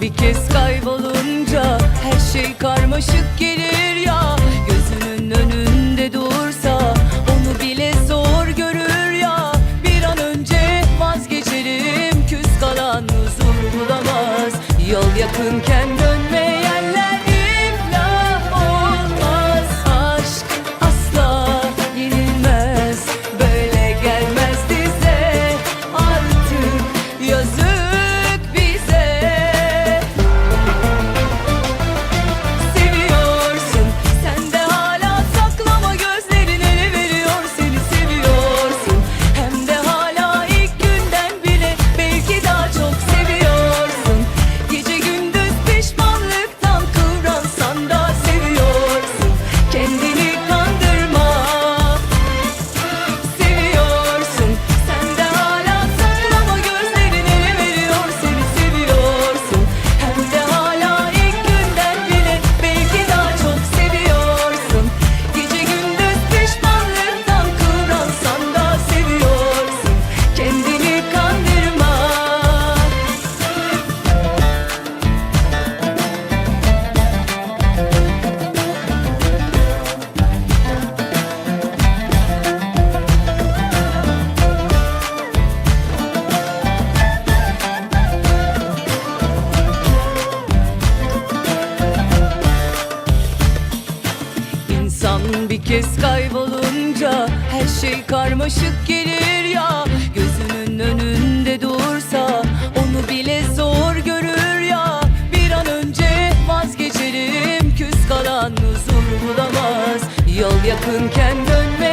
Bir kez kaybolunca her şey karmaşık gelir ya. Gözünün önünde dursa onu bile zor görür ya. Bir an önce vazgeçerim küs kalan huzur bulamaz. Yol yakınken dönme Bir kez kaybolunca her şey karmaşık gelir ya. Gözümün önünde dursa onu bile zor görür ya. Bir an önce vazgeçerim küs kalan huzur bulamaz. Yol yakınken dönme